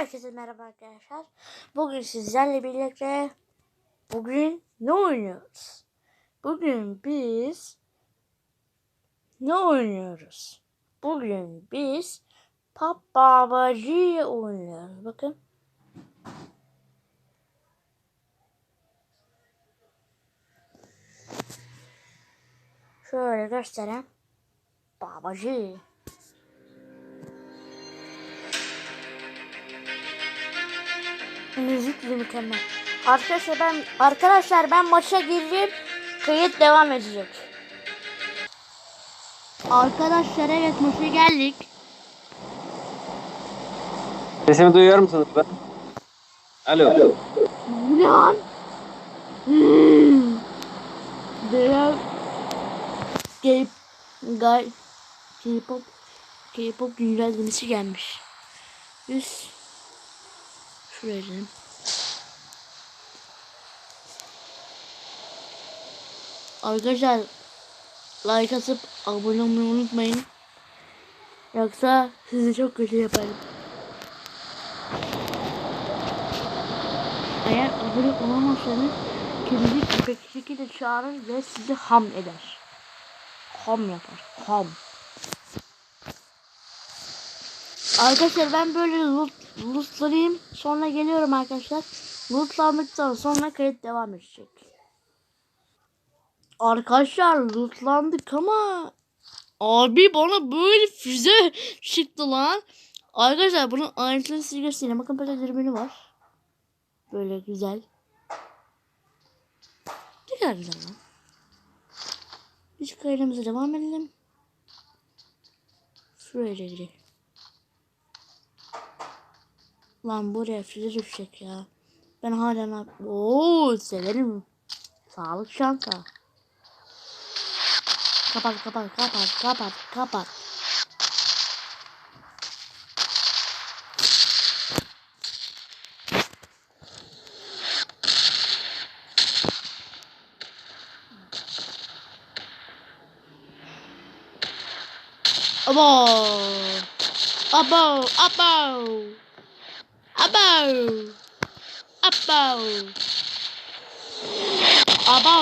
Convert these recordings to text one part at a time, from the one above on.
Herkese merhaba arkadaşlar. Bugün sizlerle birlikte bugün ne oynuyoruz? Bugün biz ne oynuyoruz? Bugün biz Pop Babacı oynuyoruz. Bakın. Şöyle göstereyim. Babacı. Müzik de mükemmel. Arkadaşlar ben arkadaşlar ben maça girdim. Kayıt devam edecek. Arkadaşlar evet maça geldik. Sesimi duyuyor musunuz ben? Alo. Bu ne lan? Hmm. K- Gay K-pop K-pop güncellemesi gelmiş. Biz gidelim. Arkadaşlar like atıp abone olmayı unutmayın. Yoksa sizi çok kötü yaparım. Eğer abone olamazsanız kedicik köpek şekilde çağırır ve sizi ham eder. Ham yapar. Ham. Arkadaşlar ben böyle loot, lootlarayım. Sonra geliyorum arkadaşlar. Lootlandıktan sonra kayıt devam edecek. Arkadaşlar lootlandık ama Abi bana böyle füze çıktı lan. Arkadaşlar bunun ayrıntılarını size göstereyim. Bakın böyle dürbünü var. Böyle güzel. Ne kadar lan. Biz kaydımıza devam edelim. Şuraya gidelim. Lan buraya füze düşecek ya. Ben hala ne Oo severim. Sağlık şansa. Kapat kapat kapat kapat kapat. Abo. Abo. Abo. Abo. Abo. Abo.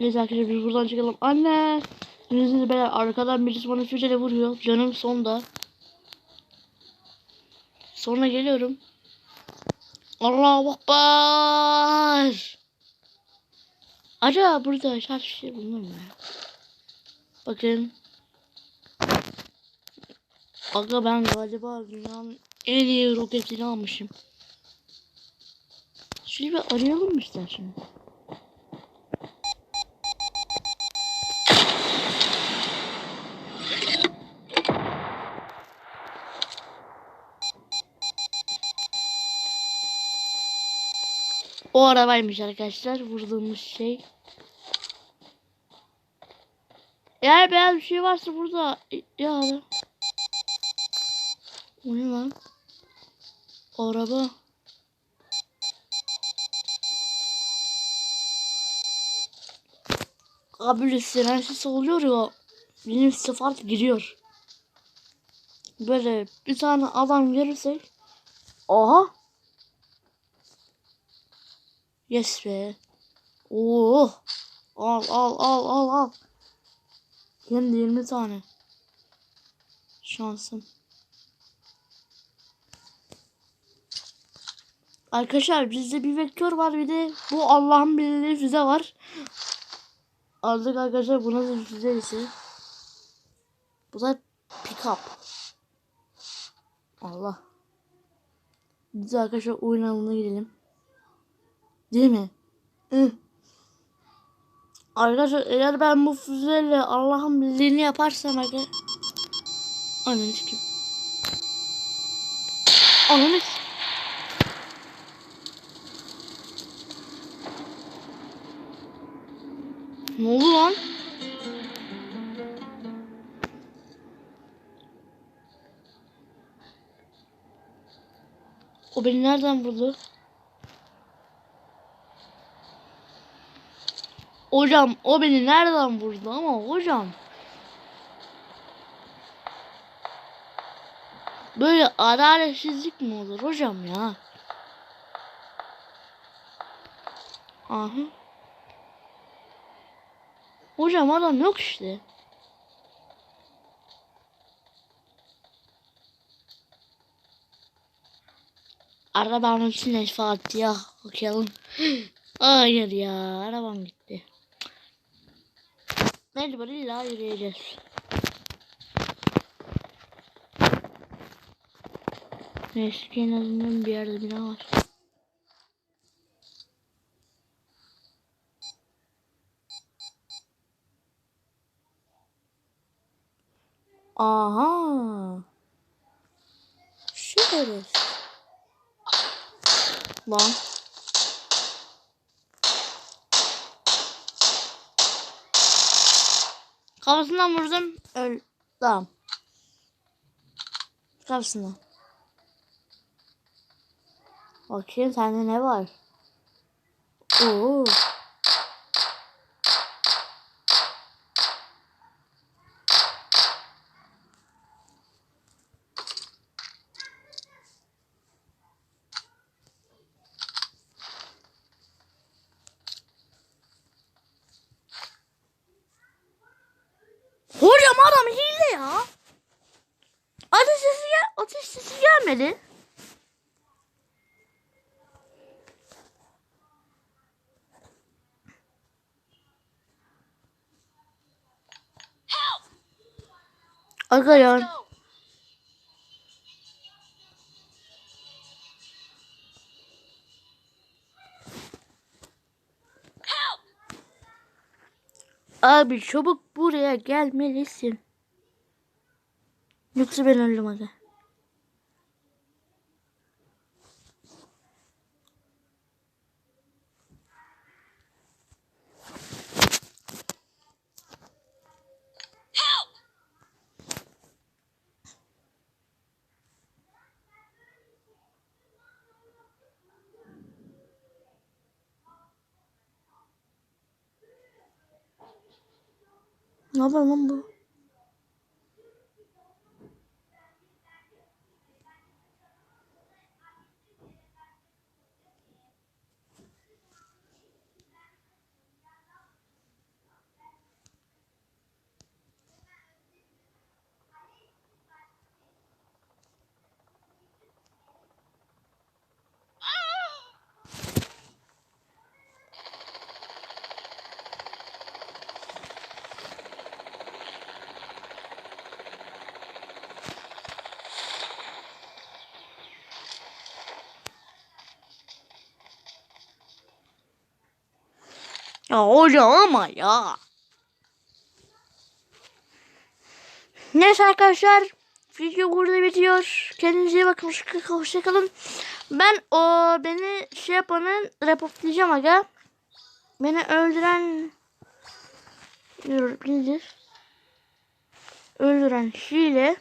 Neyse arkadaşlar biz buradan çıkalım. Anne. Birisi beyler arkadan birisi bana füzeyle vuruyor. Canım sonda. Sonra geliyorum. Allah akbar. Acaba burada şarj şey bulunur? Bakın. Aga ben galiba dünyanın en iyi roketini almışım. Şöyle bir arayalım mı istersen? O arabaymış arkadaşlar vurduğumuz şey. Eğer beyaz bir şey varsa burada ya adam. O ne lan? Araba. Abi siren sesi oluyor ya. Benim sıfat giriyor. Böyle bir tane adam görürsek. Aha. Yes be. Oo. Al al al al al. Hem de 20 tane. Şansım. Arkadaşlar bizde bir vektör var bir de bu Allah'ın bildiği füze var. Artık arkadaşlar bu nasıl füze ise. Bu da pick up. Allah. Biz arkadaşlar oyun alanına gidelim. Değil mi? Hı. Arkadaşlar eğer ben bu füzeyle Allah'ın bildiğini yaparsam aga. Ananı sikeyim. Ananı Ne oldu lan? O beni nereden buldu? Hocam o beni nereden vurdu ama hocam. Böyle adaletsizlik mi olur hocam ya? Aha. Hocam adam yok işte. Arabanın içine Fatiha okuyalım. Hayır ya arabam gitti. Mecbur illa yürüyeceğiz. Neyse ki en azından bir yerde bina var. Aha. Şurası. Lan. Kafasından vurdum. Öl. Tamam. Kafasından. Bakayım sende ne var? Oo. Hocam adam hile ya. Ateş ateş sesi gelmedi. Ya. Abi çabuk buraya gelmelisin. Yoksa ben öldüm aga. Ne yapıyor lan bu? Ya hocam ama ya. Neyse arkadaşlar. Video burada bitiyor. Kendinize iyi bakın. Hoşçakalın. Ben o beni şey yapanın reportlayacağım aga. Beni öldüren nedir? Öldüren hile.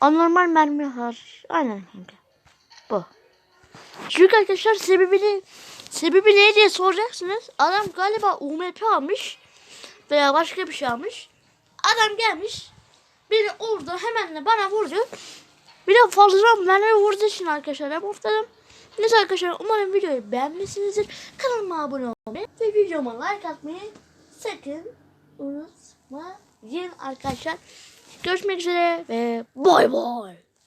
Anormal mermi var. Aynen kanka. Bu. Çünkü arkadaşlar sebebini sebebi ne diye soracaksınız. Adam galiba UMP almış veya başka bir şey almış. Adam gelmiş beni orada hemen de bana vurdu. Bir de fazla mermi vurduğu için arkadaşlar reportladım. Neyse arkadaşlar umarım videoyu beğenmişsinizdir. Kanalıma abone olmayı ve videoma like atmayı sakın unutmayın arkadaşlar. Görüşmek üzere ve bay bay.